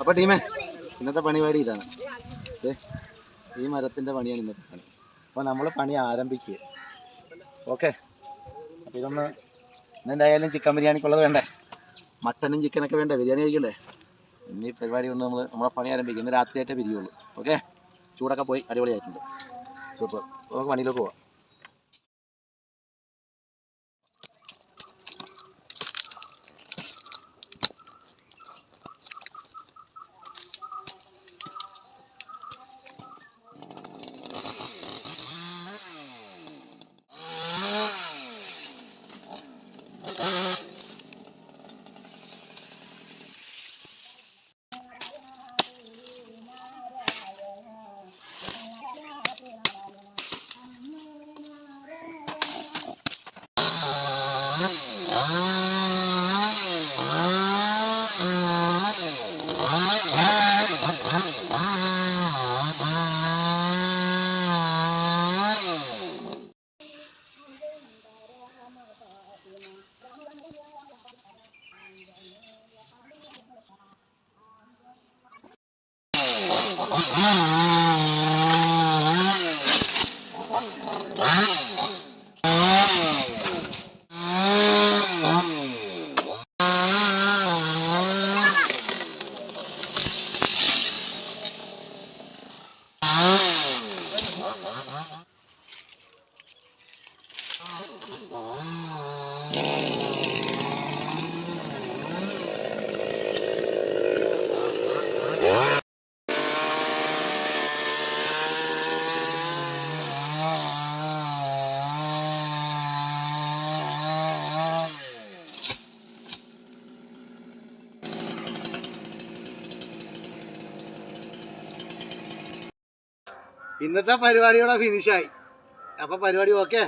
അപ്പോൾ ടീമേ ഇന്നത്തെ പണിപാടി ഇതാണ്. ഈ മരത്തിന്റെ പണിയാണ് ഇന്നത്തെ പണി. അപ്പോൾ നമ്മൾ പണി ആരംഭിക്കുക ഓക്കെ? അപ്പോൾ ഇതൊന്ന് ഇന്നെന്തായാലും ചിക്കൻ ബിരിയാണിക്കുള്ളത് വേണ്ടേ? മട്ടനും ചിക്കനൊക്കെ വേണ്ടേ? ബിരിയാണി കഴിക്കണ്ടേ? ഇനി പരിപാടി കൊണ്ട് നമ്മൾ നമ്മളെ പണി ആരംഭിക്കും. ഇന്ന് രാത്രിയായിട്ടേ പിരിയുള്ളൂ. ഓക്കെ? ചൂടൊക്കെ പോയി അടിപൊളിയായിട്ടുണ്ട്. സൂപ്പർ. നമുക്ക് പണിയിലേക്ക് പോവാം. Uh-huh. ഇന്നത്തെ പരിപാടിയോടെ ഫിനിഷായി അപ്പോൾ പരിപാടി ഓക്കെ